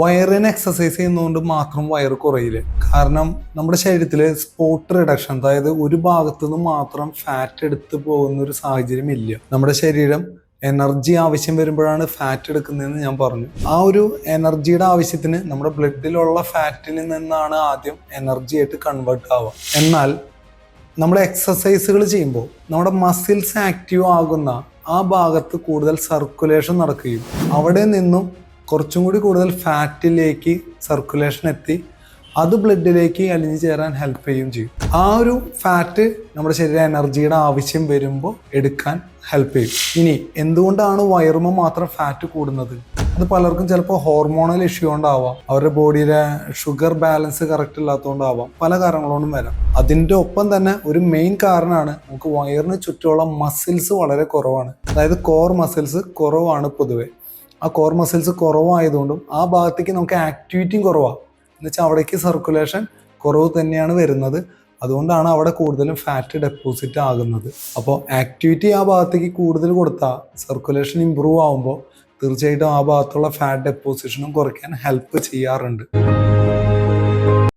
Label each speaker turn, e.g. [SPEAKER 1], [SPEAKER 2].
[SPEAKER 1] വയറിന് എക്സസൈസ് ചെയ്യുന്നതുകൊണ്ട് മാത്രം വയറ് കുറയില്ല. കാരണം നമ്മുടെ ശരീരത്തിൽ സ്പോട്ട് റിഡക്ഷൻ അതായത് ഒരു ഭാഗത്തു നിന്ന് മാത്രം ഫാറ്റ് എടുത്ത് പോകുന്ന ഒരു സാഹചര്യം ഇല്ല. നമ്മുടെ ശരീരം എനർജി ആവശ്യം വരുമ്പോഴാണ് ഫാറ്റ് എടുക്കുന്നതെന്ന് ഞാൻ പറഞ്ഞു. ആ ഒരു എനർജിയുടെ ആവശ്യത്തിന് നമ്മുടെ ബ്ലഡിലുള്ള ഫാറ്റിൽ നിന്നാണ് ആദ്യം എനർജി ആയിട്ട് കൺവേർട്ട് ആവുക. എന്നാൽ നമ്മൾ എക്സസൈസുകൾ ചെയ്യുമ്പോൾ നമ്മുടെ മസിൽസ് ആക്റ്റീവ് ആകുന്ന ആ ഭാഗത്ത് കൂടുതൽ സർക്കുലേഷൻ നടക്കുകയും അവിടെ നിന്നും കുറച്ചും കൂടി കൂടുതൽ ഫാറ്റിലേക്ക് സർക്കുലേഷൻ എത്തി അത് ബ്ലഡിലേക്ക് അലിഞ്ഞു ചേരാൻ ഹെൽപ്പ് ചെയ്യുകയും ചെയ്യും. ആ ഒരു ഫാറ്റ് നമ്മുടെ ശരീര എനർജിയുടെ ആവശ്യം വരുമ്പോൾ എടുക്കാൻ ഹെൽപ്പ് ചെയ്യും. ഇനി എന്തുകൊണ്ടാണ് വയറുമ മാത്രം ഫാറ്റ് കൂടുന്നത്? അത് പലർക്കും ചിലപ്പോൾ ഹോർമോണൽ ഇഷ്യൂ കൊണ്ടാവാം അവരുടെ ബോഡിയിലെ ഷുഗർ ബാലൻസ് കറക്റ്റ് ഇല്ലാത്തതുകൊണ്ടാവാം പല കാരണങ്ങളോടും വരാം. അതിന്റെ ഒപ്പം തന്നെ ഒരു മെയിൻ കാരണമാണ് നമുക്ക് വയറിന് ചുറ്റുമുള്ള മസിൽസ് വളരെ കുറവാണ്. അതായത് കോർ മസിൽസ് കുറവാണ് പൊതുവെ. ആ കോർ മസിൽസ് കുറവായതുകൊണ്ടും ആ ഭാഗത്തേക്ക് നമുക്ക് ആക്ടിവിറ്റിയും കുറവാണ് എന്നുവെച്ചാൽ അവിടേക്ക് സർക്കുലേഷൻ കുറവ് തന്നെയാണ് വരുന്നത്. അതുകൊണ്ടാണ് അവിടെ കൂടുതലും ഫാറ്റ് ഡെപ്പോസിറ്റ് ആകുന്നത്. അപ്പോൾ ആക്ടിവിറ്റി ആ ഭാഗത്തേക്ക് കൂടുതൽ കൊടുത്താൽ സർക്കുലേഷൻ ഇമ്പ്രൂവ് ആകുമ്പോൾ തീർച്ചയായിട്ടും ആ ഭാഗത്തുള്ള ഫാറ്റ് ഡെപ്പോസിഷനും കുറയ്ക്കാൻ ഹെൽപ്പ് ചെയ്യാറുണ്ട്.